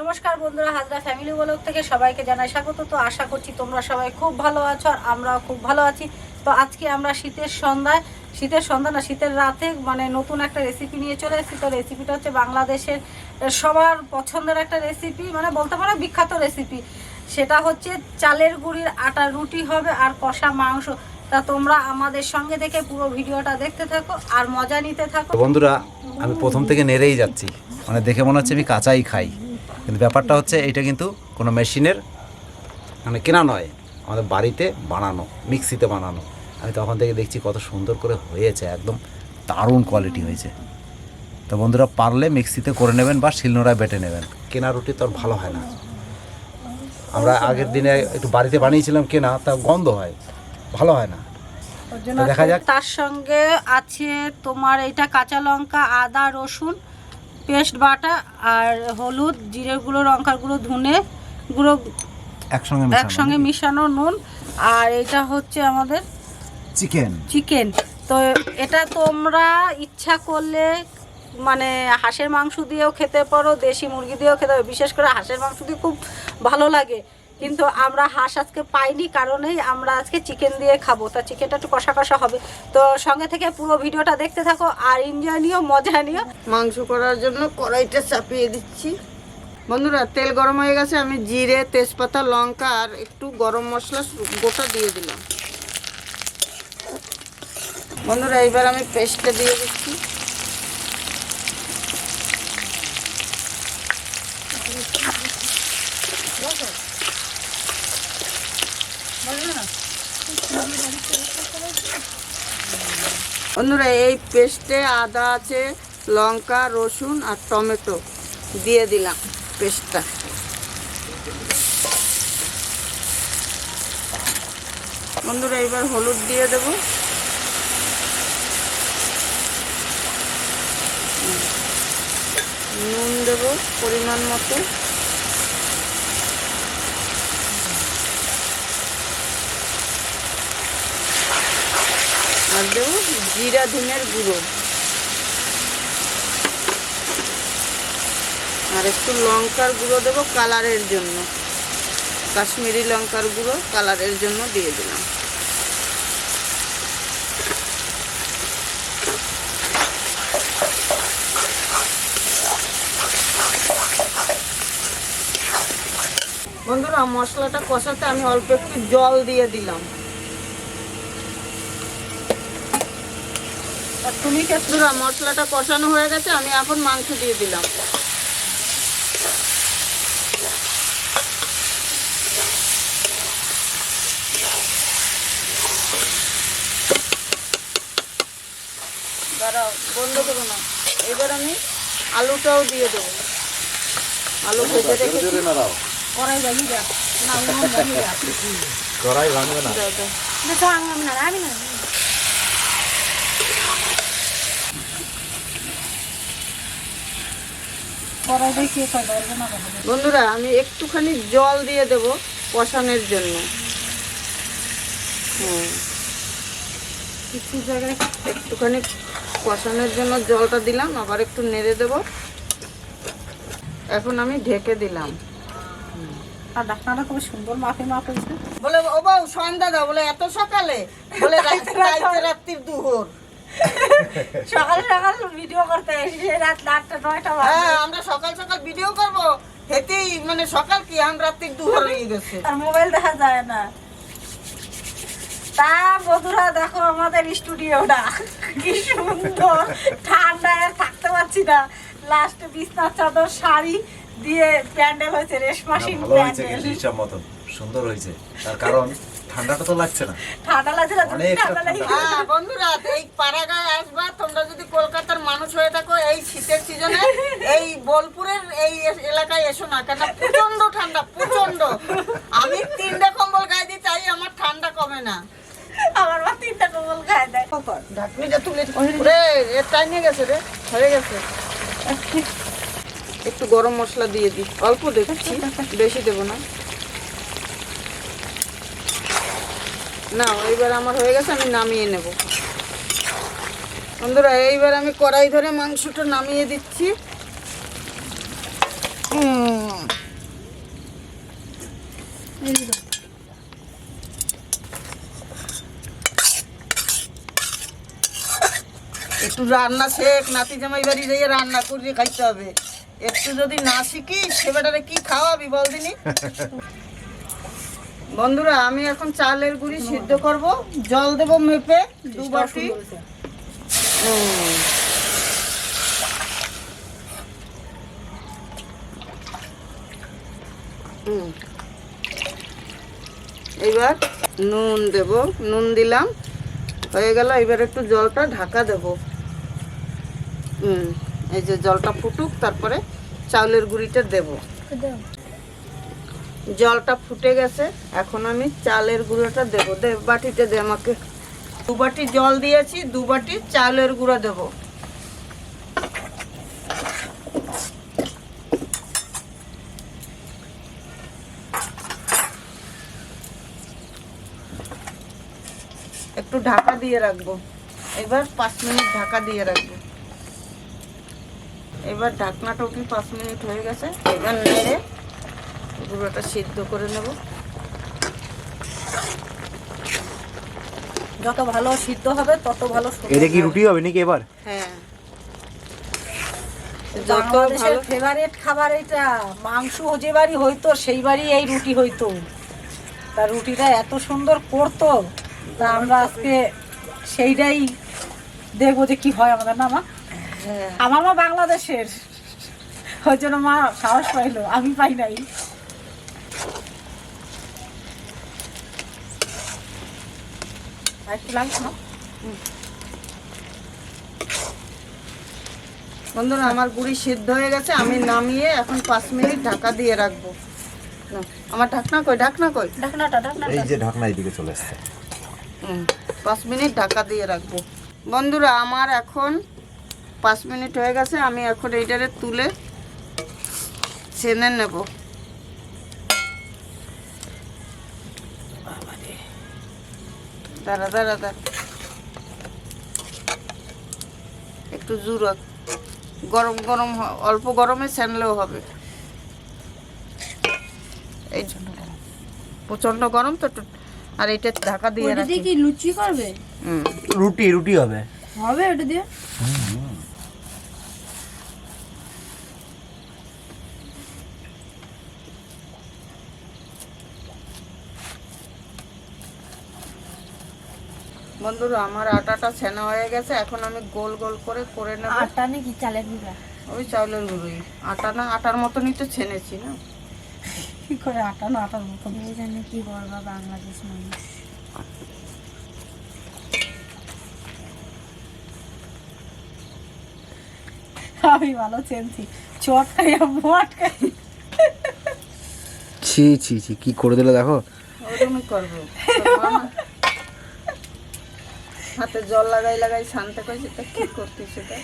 নমস্কার বন্ধুরা, Hazra family blog থেকে সবাইকে জানাই স্বাগত। তো আশা করছি তোমরা সবাই খুব ভালো আছো আর আমরাও খুব ভালো আছি। তো আজকে আমরা শীতের সন্ধ্যায়, শীতের সন্ধ্যা না, শীতের রাতে মানে নতুন একটা রেসিপি নিয়ে চলে এসেছি। তো রেসিপিটা হচ্ছে বাংলাদেশের সবার পছন্দের একটা রেসিপি মানে বলতে পারো বিখ্যাত রেসিপি সেটা হচ্ছে চালের গুঁড়ির আটা, রুটি হবে আর কষা মাংস। তা তোমরা আমাদের সঙ্গে দেখে পুরো ভিডিওটা দেখতে থাকো আর মজা নিতে থাকো। বন্ধুরা, আমি প্রথম থেকে নেড়েই যাচ্ছি। মানে দেখে মনে হচ্ছে আমি কাঁচাই খাই। কিন্তু ব্যাপারটা হচ্ছে এটা কিন্তু কোনো মেশিনের মানে কেনা নয় আমাদের বাড়িতে বানানো মিক্সিতে বানানো। আমি তখন থেকে দেখছি কত সুন্দর করে হয়েছে একদম দারুণ কোয়ালিটি হয়েছে। তো বন্ধুরা পারলে মিক্সিতে করে নেবেন বা শিলনোড়ায় বেটে নেবেন। কেনা রুটি তো আর ভালো হয় না। আমরা আগের দিনে একটু বাড়িতে বানিয়েছিলাম কেনা তা গন্ধ হয় ভালো হয় না। দেখা যাক। তার সঙ্গে আছে তোমার এটা কাঁচা লঙ্কা আদা রসুন পেস্ট বাটা আর হলুদ জিরে গুঁড়ো লঙ্কার গুঁড়ো ধুনে গুঁড়ো একসঙ্গে একসঙ্গে মিশানো নুন। আর এটা হচ্ছে আমাদের চিকেন। চিকেন। তো এটা তোমরা ইচ্ছা করলে মানে হাঁসের মাংস দিয়েও খেতে পারো দেশি মুরগি দিয়েও খেতে পারো। বিশেষ করে হাঁসের মাংস দিয়ে খুব ভালো লাগে। কিন্তু আমরা হাঁস আজকে পাইনি কারণেই আমরা আজকে চিকেন দিয়ে খাব। তা চিকেনটা একটু কষা কষা হবে। তো সঙ্গে থেকে পুরো ভিডিওটা দেখতে থাকো আর এনজয় নিও, মজা নিও। মাংস করার জন্য কড়াইটা চাপিয়ে দিচ্ছি। বন্ধুরা, তেল গরম হয়ে গেছে। আমি জিরে, তেজপাতা, লঙ্কা আর একটু গরম মশলা গোটা দিয়ে দিলাম। বন্ধুরা, এইবার আমি পেস্টটা দিয়ে দিচ্ছি। বন্ধুরা, এই পেস্টে আদা আছে, লঙ্কা, রসুন আর টমেটো দিয়ে দিলাম পেস্টটা। বন্ধুরা, এবার হলুদ দিয়ে দেব। নুন দেব পরিমাণ মতো। আর দেবো জিরা ধনের গুঁড়ো। আর একটু লঙ্কার গুঁড়ো দেবো কালারের জন্য। কাশ্মীরি লঙ্কার গুঁড়ো কালারের জন্য দিয়ে দিলাম। বন্ধুরা, মশলাটা কষাতে আমি অল্প একটু জল দিয়ে দিলাম। তুমি কে মশলাটা কষানো হয়ে গেছে আমি এখন মাংস দিয়ে দিলাম। দাঁড়াও বন্ধ করো না। এবার আমি আলুটাও দিয়ে দেবো। আলু ভেজে যা। না কড়াই ভাঙবে না। আমি না আমি না করাই দেখিয়ে খাবে না বন্ধুরা আমি একটুখানি জল দিয়ে দেব কষানোর জন্য। হুম। কিছু জায়গায় একটুখানি কষানোর জন্য জলটা দিলাম আবার একটু নেড়ে দেব। এখন আমি ঢেকে দিলাম। আর ডাক্তাররা খুব সুন্দর মাপে মাপ হয়েছে। বলে ও বউ সন্ধ্যা দাও। বলে এত সকালে? বলে রাত- রাইতে রাত্রির দুহর সকাল সকাল ভিডিও করতে এসে রাত আটটা নয়টা হ্যাঁ আমরা সকাল সকাল ভিডিও করব। হেতেই মানে সকাল কি? এখন রাত্রির দুহর হয়ে গেছে। আর মোবাইল দেখা যায় না। তা বন্ধুরা দেখো আমাদের স্টুডিওটা কি সুন্দর। ঠান্ডায় আর থাকতে পারছি না। লাস্টে বিছনার চাদর শাড়ি দিয়ে প্যান্ডেল হয়েছে রেশমাসিন ভালো প্যান্ডেল। সুন্দর হয়েছে। তার কারণ ঠান্ডাটা তো লাগছে না। ঠান্ডা লাগছে না তুমি ঠান্ডা লেগে হ্যাঁ বন্ধুরা এই পাড়াগায় আসবা তোমরা যদি কলকাতার মানুষ হয়ে থাকো এই শীতের সিজনে এই বোলপুরের এই এলাকায় এসো না কেন প্রচণ্ড ঠান্ডা প্রচণ্ড আমি তিনটা কম্বল গায়ে দিই তাই আমার ঠান্ডা কমে না। আমার মা তিনটা কবল খায় দেয়। ঢাকনিটা তুলে রে এর টাইম নিয়ে গেছে রে হয়ে গেছে। একটু গরম মশলা দিয়ে দিই। অল্প দেখছি বেশি দেবো না। না, এইবার আমার হয়ে গেছে, আমি নামিয়ে নেব। বন্ধুরা, এইবার আমি কড়াই ধরে মাংসটা নামিয়ে দিচ্ছি। একটু রান্না শেখ, নাতি জামাই বাড়ি যাইয়ে রান্না করিয়ে খাইতে হবে। একটু যদি না শিখিস সেবাটারে কি খাওয়াবি বল দিনি? বন্ধুরা আমি এখন চালের গুঁড়ি সিদ্ধ করব। জল দেব মেপে দু বাটি। এবার নুন দেব নুন দিলাম। হয়ে গেল এবার একটু জলটা ঢাকা দেব। হুম এই যে জলটা ফুটুক তারপরে চাউলের গুঁড়িটা দেব। জলটা ফুটে গেছে, এখন আমি চালের গুঁড়োটা দেব। দে, বাটিতে দে আমাকে। দু বাটি জল দিয়েছি, দু বাটি চালের গুঁড়ো দেব। একটু ঢাকা দিয়ে রাখব। এবার পাঁচ মিনিট ঢাকা দিয়ে রাখব। এবার ঢাকনা টকি পাঁচ মিনিট হয়ে গেছে? এবার নেড়ে গুঁড়োটা সিদ্ধ করে নেব। যত ভালো সিদ্ধ হবে তত ভালো এটা কি রুটি হবে নাকি এবার? হ্যাঁ। যত ভালো ফেভারিট খাবার এটা মাংস যে বাড়ি হইতো সেই বাড়ি এই রুটি হইতো। তা রুটিটা এত সুন্দর করতো তা আমরা আজকে সেইটাই দেখব যে কি হয় আমাদের না মা? হ্যাঁ। আমার মা বাংলাদেশের। ওই জন্য মা সাহস পাইলো আমি পাই নাই। একটু লাগছে না বন্ধুরা আমার গুড়ি সিদ্ধ হয়ে গেছে আমি নামিয়ে এখন পাঁচ মিনিট ঢাকা দিয়ে রাখব। আমার ঢাকনা কই ঢাকনা কই? ঢাকনাটা ঢাকনাটা। এই যে ঢাকনা এইদিকে চলে হুম, পাঁচ মিনিট ঢাকা দিয়ে রাখব। বন্ধুরা আমার এখন পাঁচ মিনিট হয়ে গেছে আমি এখন এইটারে তুলে ছেনে নেব। দাঁড়া দাঁড়া দাঁড়া। একটু জোর গরম গরম অল্প গরমে ছেনলেও হবে। এই জন্য প্রচণ্ড গরম তো আর এটা ঢাকা দিয়ে রাখি দিয়ে কি লুচি করবে? হুম। রুটি রুটি হবে। হবে ওটা দিয়ে? বন্ধুরা আমার আটাটা ছেনা হয়ে গেছে এখন আমি গোল গোল করে করে নেব। আটা নাকি চালের গুঁড়া? ওই চাউলের গুঁড়োই। আটা না আটার মতনই তো ছেনেছি না? কি করে আটা না আটার মতো এই জন্য কি করবা বাংলাদেশ মানুষ। আমি ভালো চেনছি চট খাই খাই ছি ছি ছি কি করে দিলে দেখো? ওরকমই করব। হাতে জল লাগাই লাগাই শান্তে কই সেটা কি করতি সেটা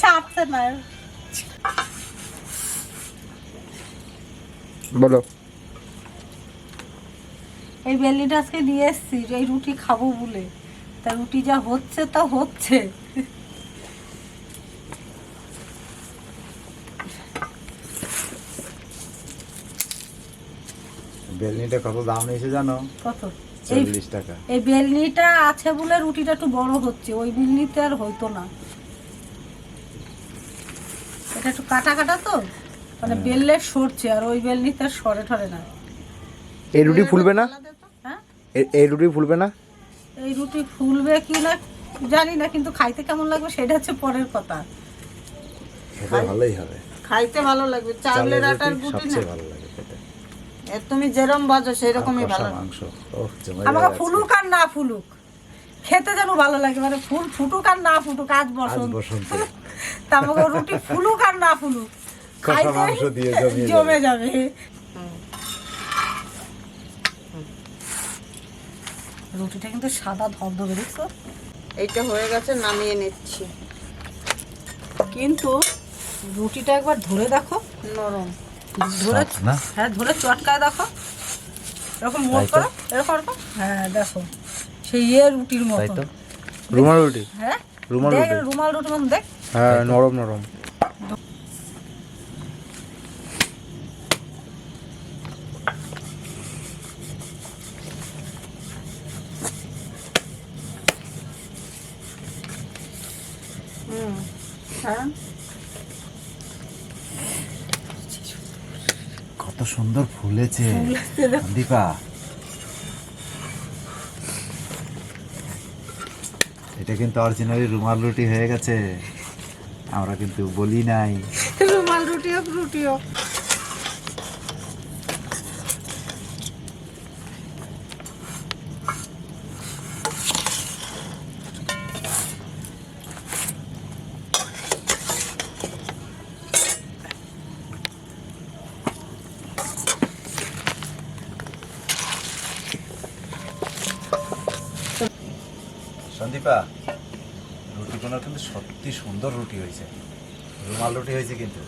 চাপছে না। বলো। এই বেলিটা আজকে নিয়ে এসছি যে এই রুটি খাব বলে। তা রুটি যা হচ্ছে তা হচ্ছে। বেলনিটা কত দাম নিয়েছে জানো? কত? চল্লিশ টাকা। এই বেলনিটা আছে বলে রুটিটা একটু বড় হচ্ছে ওই বেলনিতে আর হইতো না। এটা একটু কাটা কাটা তো মানে বেললে সরছে আর ওই বেলনিতে আর সরে ঠরে না। এই রুটি ফুলবে না। হ্যাঁ? এই রুটি ফুলবে না? এই রুটি ফুলবে কি না জানি না কিন্তু খাইতে কেমন লাগবে সেটা হচ্ছে পরের কথা। ভালোই হবে। খাইতে ভালো লাগবে চাউলের আটার গুটি না। সবচেয়ে ভালো লাগে। তুমি যেরম বাজো সেরকমই ভালো। মাংস। আমাকে ফুলুক আর না ফুলুক খেতে যেন ভালো লাগে মানে ফুল ফুটুক আর না ফুটুক আজ বসন্ত। বসন্ত। তা আমাকে রুটি ফুলুক আর না ফুলুক কষা মাংস দিয়ে জমে যাবে। যাবে। রুটিটা কিন্তু সাদা ধবধবে দেখছ? এইটা হয়ে গেছে নামিয়ে নিচ্ছি। কিন্তু রুটিটা একবার ধরে দেখো। নরম। ধরে হ্যাঁ ধরে চটকায় দেখো। এরকম মোট করো এরকম এরকম হ্যাঁ দেখো। সেই ইয়ে রুটির মতো রুমাল রুটি? হ্যাঁ? রুমাল রুটি? রুমাল রুটির মতো দেখ। হ্যাঁ নরম নরম। কত সুন্দর ফুলেছে। দীপা। এটা কিন্তু অরিজিনালি রুমাল রুটি হয়ে গেছে। আমরা কিন্তু বলি নাই। রুমাল রুটি হোক রুটি সন্দীপা রুটিগুলো কিন্তু সত্যি সুন্দর রুটি হয়েছে। রুমাল রুটি হয়েছে কিন্তু।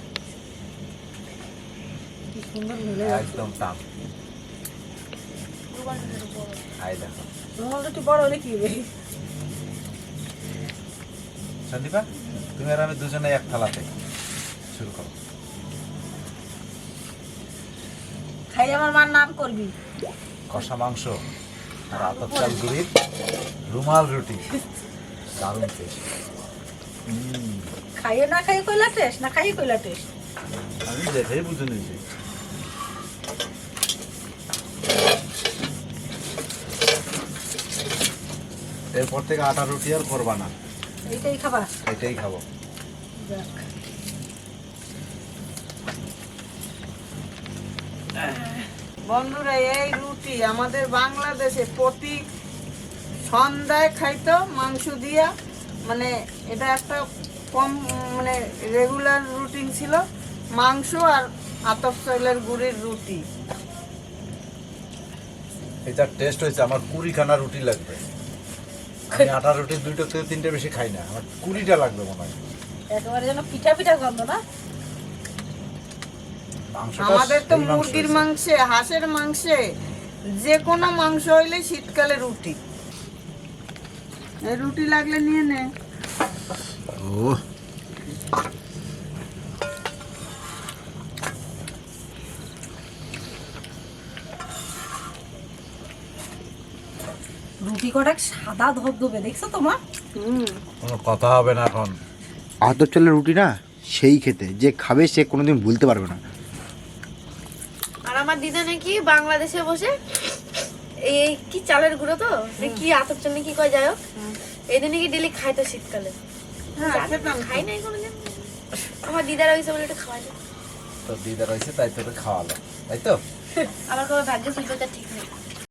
একদম টান আই দেখো। রুমাল রুটি বড় হলে কি হবে? সন্দীপা তুমি আর আমি দুজনে এক থালাতে শুরু করো। খাই আমার মার নাম করবি। কষা মাংস। আর আতপ চাল গুড়ির রুমাল রুটি। দারুণ টেস্ট খাইয়ে না খাইয়ে কইলা টেস্ট না খাইয়ে কইলা টেস্ট আমি দেখেই বুঝে নিয়েছি। এরপর থেকে আটা রুটি আর করবা না। এইটাই খাবা। এটাই খাব। যাক। বন্ধুরা এই রুটি আমাদের বাংলাদেশে প্রতি সন্ধ্যায় খাইতো মাংস দিয়া। মানে এটা একটা কম মানে রেগুলার রুটিন ছিল মাংস আর আতপ চাইলের গুড়ির রুটি। এটা টেস্ট হয়েছে আমার কুড়ি খানা রুটি লাগবে। আমি আটা রুটি দুইটা থেকে তিনটে বেশি খাই না আমার কুড়িটা লাগবে মনে হয়। একেবারে যেন পিঠা পিঠা গন্ধ না? আমাদের তো মুরগির মাংসে হাঁসের মাংসে যে কোনো মাংস হইলে শীতকালে রুটি। রুটি লাগলে নিয়ে নে। ও রুটি কটা সাদা ধবধবে দেখছ তোমার? হুম। কোনো কথা হবে না এখন। আতর চলে রুটি না সেই খেতে যে খাবে সে কোনোদিন ভুলতে পারবে না। আমার দিদা নাকি বাংলাদেশে বসে এই কি চালের গুঁড়ো তো? সে কি আতর জন্য কি কয় যাই হোক এই দিন নাকি ডেলি খাইতো শীতকালে। হ্যাঁ খাই নাই কোনোদিন? আমার দিদার হয়েছে বলে একটু যায় তো। দিদা রয়েছে তাই তোকে খাওয়ালো। তাই তো? আমার কোনো ভাগ্য ছিল ঠিক নেই।